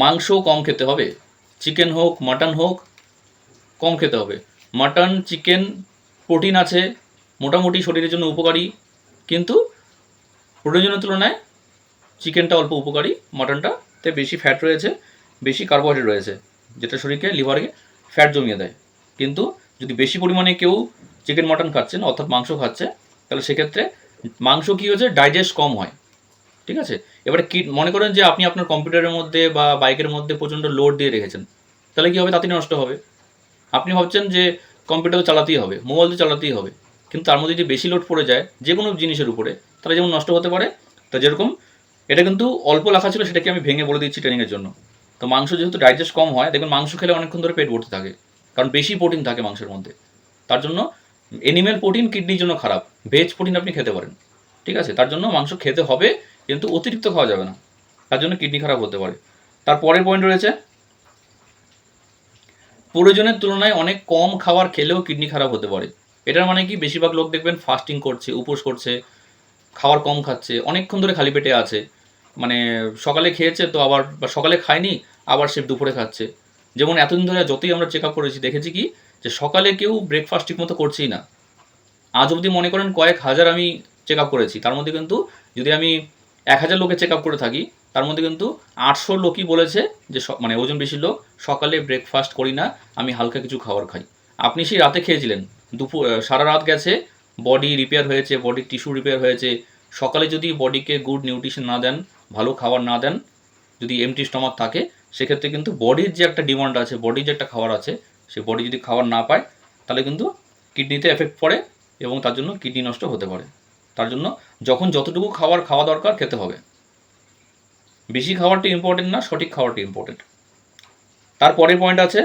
মাংস কম খেতে হবে। চিকেন হোক, মাটন হোক, কম খেতে হবে। মাটন, চিকেন, প্রোটিন আছে, মোটামুটি শরীরের জন্য উপকারী। কিন্তু প্রয়োজনের তুলনায় চিকেনটা অল্প উপকারী, মাটনটাতে বেশি ফ্যাট রয়েছে, বেশি কার্বোহাইড্রেট রয়েছে, যেটা শরীরকে লিভারে ফ্যাট জমিয়ে দেয়। কিন্তু যদি বেশি পরিমাণে কেউ চিকেন, মাটন খাচ্ছেন অর্থাৎ মাংস খাচ্ছে, তাহলে সেক্ষেত্রে মাংস কী হচ্ছে ডাইজেস্ট কম হয়। ঠিক আছে? এবারে কি, মনে করেন যে আপনি আপনার কম্পিউটারের মধ্যে বা বাইকের মধ্যে প্রচণ্ড লোড দিয়ে রেখেছেন, তাহলে কী হবে? তাড়াতাড়ি নষ্ট হবে। আপনি ভাবছেন যে কম্পিউটার তো চালাতেই হবে মোবাইল তো চালাতেই হবে, কিন্তু তার মধ্যে যে বেশি লোড পড়ে যায়, যে কোনো জিনিসের উপরে, তাহলে যেমন নষ্ট হতে পারে, তা যেরকম, এটা কিন্তু অল্প লেখা ছিল, সেটাকে আমি ভেঙে বলে দিচ্ছি ট্রেনিংয়ের জন্য। তো মাংস যেহেতু ডাইজেস্ট কম হয়, দেখবেন মাংস খেলে অনেকক্ষণ ধরে পেট ভর্তি থাকে, কারণ বেশি প্রোটিন থাকে মাংসের মধ্যে। তার জন্য এনিম্যাল প্রোটিন কিডনির জন্য খারাপ ভেজ প্রোটিন আপনি খেতে পারেন, ঠিক আছে? তার জন্য মাংস খেতে হবে কিন্তু অতিরিক্ত খাওয়া যাবে না। তার জন্য কিডনি খারাপ হতে পারে। তার পরের পয়েন্ট রয়েছে, প্রয়োজনের তুলনায় অনেক কম খাবার খেলেও কিডনি খারাপ হতে পারে। এটার মানে কি? বেশিরভাগ লোক দেখবেন ফাস্টিং করছে, উপোস করছে খাওয়ার কম খাচ্ছে, অনেকক্ষণ ধরে খালি পেটে আছে। মানে সকালে খেয়েছে তো আবার, বা সকালে খায়নি, আবার সে দুপুরে খাচ্ছে। যেমন এতদিন ধরে যতই আমরা চেক আপ করেছি, দেখেছি কি? যে সকালে কেউ ব্রেকফাস্ট ঠিকমতো করছেই না। আজ অবধি মনে করেন কয়েক হাজার আমি চেক আপ করেছি। তার মধ্যে কিন্তু যদি আমি এক হাজার লোকে চেক আপ করে থাকি। তার মধ্যে কিন্তু আটশো লোকই বলেছে যে মানে ওজন বেশি লোক, সকালে ব্রেকফাস্ট করি না, আমি হালকা কিছু খাবার খাই। আপনি সেই রাতে খেয়েছিলেন? দুপুর সারা রাত গেছে বডি রিপেয়ার হয়েছে বডি টিস্যু রিপেয়ার হয়েছে। সকালে যদি বডিকে গুড নিউট্রিশন না দেন, ভালো খাবার না দেন, যদি এমটি স্টমাক থাকে, সেক্ষেত্রে কিন্তু বডির যে একটা ডিমান্ড আছে বডির যে একটা খাবার আছে, সে বডি যদি খাবার না পায়, তাহলে কিন্তু কিডনিতে এফেক্ট পড়ে এবং তার জন্য কিডনি নষ্ট হতে পারে। তার জন্য যখন যতটুকু খাবার খাওয়া দরকার খেতে হবে। বেশি খাবারটি ইম্পর্টেন্ট না, সঠিক খাবারটি ইম্পর্টেন্ট তারপরের পয়েন্ট আছে,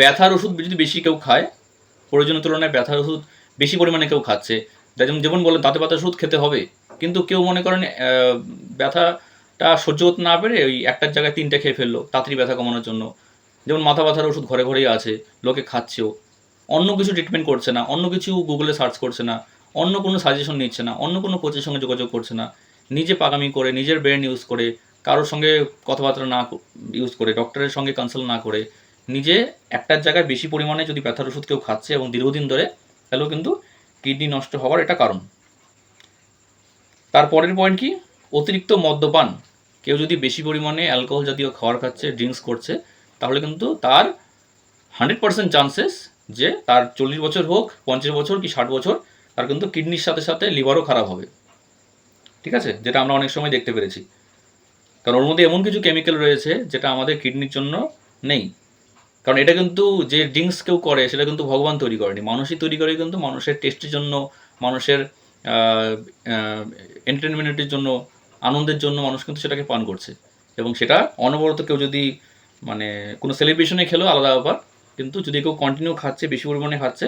ব্যথার ওষুধ যদি বেশি কেউ খায়, প্রয়োজনের তুলনায় ব্যথার ওষুধ বেশি পরিমাণে কেউ খাচ্ছে। যেমন যেমন বলেন দাঁতে ব্যথার ওষুধ খেতে হবে। কিন্তু কেউ মনে করেন ব্যথাটা সহ্য করতে না পেরে ওই একটার জায়গায় তিনটে খেয়ে ফেলল, তাড়াতাড়ি ব্যথা কমানোর জন্য। যেমন মাথা ব্যথার ওষুধ ঘরে ঘরেই আছে, লোকে খাচ্ছেও। অন্য কিছু ট্রিটমেন্ট করছে না, অন্য কিছু গুগলে সার্চ করছে না। অন্য কোনো সাজেশন নিচ্ছে না, অন্য কোনো কোচের সঙ্গে যোগাযোগ করছে না, নিজে পাগামি করে, নিজের ব্রেন ইউজ করে, কারোর সঙ্গে কথাবার্তা না ইউজ করে ডক্টরের সঙ্গে কনসাল্ট না করে, নিজে একটার জায়গায় বেশি পরিমাণে যদি ব্যথার ওষুধ কেউ খাচ্ছে এবং দীর্ঘদিন ধরে, তাহলেও কিন্তু কিডনি নষ্ট হওয়ার এটা কারণ। তারপরের পয়েন্ট কি? অতিরিক্ত মদ্যপান। কেউ যদি বেশি পরিমাণে অ্যালকোহল জাতীয় খাবার খাচ্ছে ড্রিঙ্কস করছে, তাহলে কিন্তু তার হান্ড্রেড পার্সেন্ট চান্সেস যে তার চল্লিশ বছর হোক, পঞ্চাশ বছর কি ষাট বছর তার কিন্তু কিডনির সাথে সাথে লিভারও খারাপ হবে। ঠিক আছে? যেটা আমরা অনেক সময় দেখতে পেরেছি। কারণ ওর মধ্যে এমন কিছু কেমিক্যাল রয়েছে যেটা আমাদের কিডনির জন্য নেই। কারণ এটা কিন্তু যে ড্রিঙ্কস কেউ করে, সেটা কিন্তু ভগবান তৈরি করেনি। মানুষই তৈরি করে কিন্তু মানুষের টেস্টের জন্য, মানুষের এন্টারটেনমেন্টের জন্য, আনন্দের জন্য মানুষ কিন্তু সেটাকে পান করছে। এবং সেটা অনবরত কেউ যদি মানে কোনো সেলিব্রেশনে খেলেও আলাদা ব্যাপার। কিন্তু যদি কেউ কন্টিনিউ খাচ্ছে, বেশি পরিমাণে খাচ্ছে,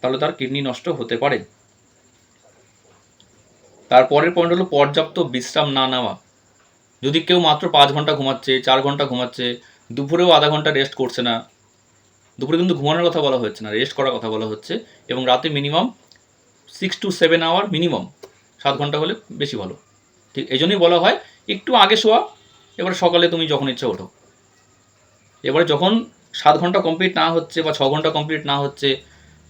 তাহলে তার কিডনি নষ্ট হতে পারে। তারপরের পয়েন্ট হলো পর্যাপ্ত বিশ্রাম না নেওয়া। যদি কেউ মাত্র পাঁচ ঘণ্টা ঘুমাচ্ছে, চার ঘণ্টা ঘুমাচ্ছে, দুপুরেও আধা ঘণ্টা রেস্ট করছে না, দুপুরে কিন্তু ঘুমানোর কথা বলা হচ্ছে না রেস্ট করার কথা বলা হচ্ছে এবং রাতে minimum six to seven hour minimum সাত ঘণ্টা হলে বেশি ভালো। ঠিক এই জন্যই বলা হয়, একটু আগে শোয়া, এবার সকালে তুমি যখন ইচ্ছা ওঠো। এবারে যখন সাত ঘণ্টা কমপ্লিট না হচ্ছে বা ছ ঘণ্টা কমপ্লিট না হচ্ছে,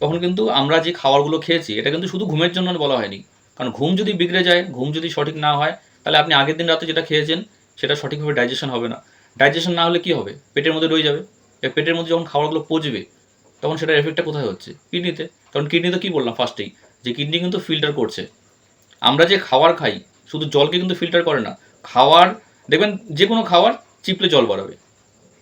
তখন কিন্তু আমরা যে খাবারগুলো খেয়েছি, এটা কিন্তু শুধু ঘুমের জন্য বলা হয়নি। কারণ ঘুম যদি বিগড়ে যায়, ঘুম যদি সঠিক না হয়, তাহলে আপনি আগের দিন রাতে যেটা খেয়েছেন, সেটা সঠিকভাবে ডাইজেশন হবে না। ডাইজেশন না হলে কি হবে? পেটের মধ্যে রয়ে যাবে। পেটের মধ্যে যখন খাবারগুলো পচবে, তখন সেটার এফেক্টটা কোথায় হচ্ছে? কিডনিতে। কারণ কিডনিতে কী বললাম ফার্স্টেই যে কিডনি কিন্তু ফিল্টার করছে। আমরা যে খাবার খাই, শুধু জলকে কিন্তু ফিল্টার করে না। খাওয়ার, দেখবেন যে কোনো খাবার চিপলে জল বাড়াবে।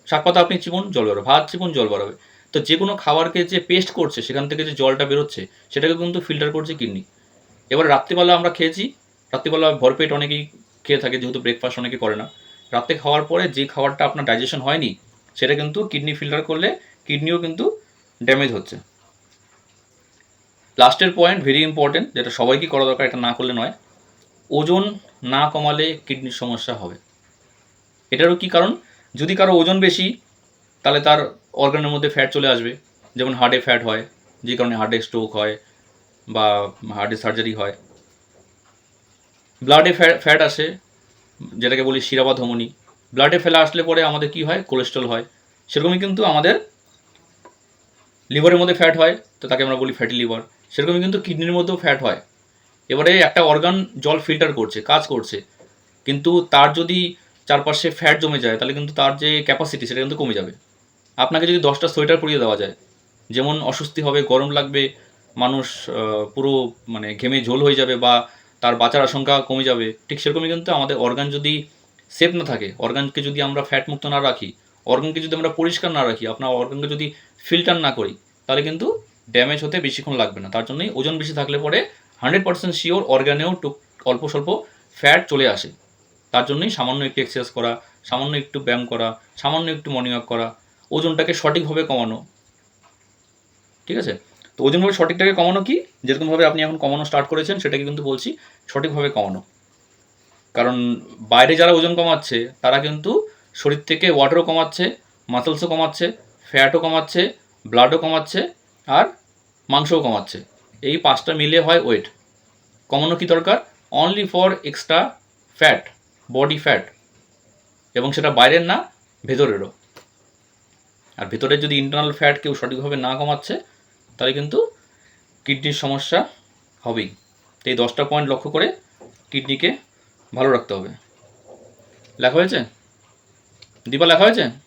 শাক পাতা আপনি চিপুন, জল বাড়াবে। ভাত চিপুন, জল বাড়াবে। তো যে কোনো খাবারকে যে পেস্ট করছে, সেখান থেকে যে জলটা বেরোচ্ছে, সেটাকে কিন্তু ফিল্টার করছে কিডনি। এবার রাত্রিবেলা আমরা খেয়েছি। রাত্রিবেলা ভরপেট অনেকেই খেয়ে থাকে, যেহেতু ব্রেকফাস্ট অনেকে করে না। রাতে খাওয়ার পরে যে খাবারটা আপনার ডাইজেশন হয়নি, সেটা কিন্তু কিডনি ফিল্টার করলে কিডনিও কিন্তু ড্যামেজ হচ্ছে। লাস্টের পয়েন্ট ভেরি ইম্পর্টেন্ট যেটা সবাইকে করা দরকার, এটা না করলে নয়। ওজন না কমালে কিডনির সমস্যা হবে। এটারও কি কারণ? যদি কারও ওজন বেশি, তাহলে তার অর্গানের মধ্যে ফ্যাট চলে আসবে। যেমন হার্টে ফ্যাট হয়, যে কারণে হার্টে স্ট্রোক হয় বা হার্টে সার্জারি হয়। ব্লাডে ফ্যাট আসে, যেটাকে বলি শিরা বা ধমনী ব্লাডে ফেলা আসলে পরে আমাদের কি হয়? কোলেস্ট্রল হয়। সেরকমই কিন্তু আমাদের লিভারের মধ্যে ফ্যাট হয়, তো তাকে আমরা বলি ফ্যাটি লিভার সেরকমই কিন্তু কিডনির মধ্যেও ফ্যাট হয়। এবারে একটা অর্গান জল ফিল্টার করছে, কাজ করছে। কিন্তু তার যদি চারপাশে ফ্যাট জমে যায়, তাহলে কিন্তু তার যে ক্যাপাসিটি সেটা কিন্তু কমে যাবে। আপনাকে যদি দশটা সোয়েটার পরিয়ে দেওয়া যায়, যেমন অস্বস্তি হবে, গরম লাগবে মানুষ পুরো মানে ঘেমে ঝোল হয়ে যাবে বা তার বাঁচার আশঙ্কা কমে যাবে, ঠিক সেরকমই কিন্তু আমাদের অর্গান যদি সেফ না থাকে অর্গানকে যদি আমরা ফ্যাট মুক্ত না রাখি অর্গানকে যদি আমরা পরিষ্কার না রাখি, আপনার অর্গানকে যদি ফিল্টার না করি, তাহলে কিন্তু ড্যামেজ হতে বেশিক্ষণ লাগবে না। তার জন্যই ওজন বেশি থাকলে পরে হান্ড্রেড পার্সেন্ট শিওর অর্গানেও টুক অল্প স্বল্প ফ্যাট চলে আসে। তার জন্যই সামান্য একটু এক্সারসাইজ করা, সামান্য একটু ব্যায়াম করা, সামান্য একটু মর্নিং ওয়াক করা, ওজনটাকে সঠিকভাবে কমানো। ঠিক আছে? ওজনভাবে সঠিকটাকে কমানো কি? যেরকমভাবে আপনি এখন কমানো স্টার্ট করেছেন, সেটাকে কিন্তু বলছি সঠিকভাবে কমানো। কারণ বাইরে যারা ওজন কমাচ্ছে, তারা কিন্তু শরীর থেকে ওয়াটারও কমাচ্ছে মাসেলসও কমাচ্ছে ফ্যাটও কমাচ্ছে ব্লাডও কমাচ্ছে, আর মাংসও কমাচ্ছে। এই পাঁচটা মিলে হয় ওয়েট কমানো কি দরকার? Only for extra fat body fat এবং সেটা বাইরের না, ভেতরেরও। আর ভেতরে যদি ইন্টারনাল ফ্যাট কেউ সঠিকভাবে না কমাচ্ছে তাহলে কিন্তু কিডনির সমস্যা হবেই। তো এই দশটা পয়েন্ট লক্ষ্য করে কিডনিকে ভালো রাখতে হবে। লেখা হয়েছে? দীপা, লেখা হয়েছে?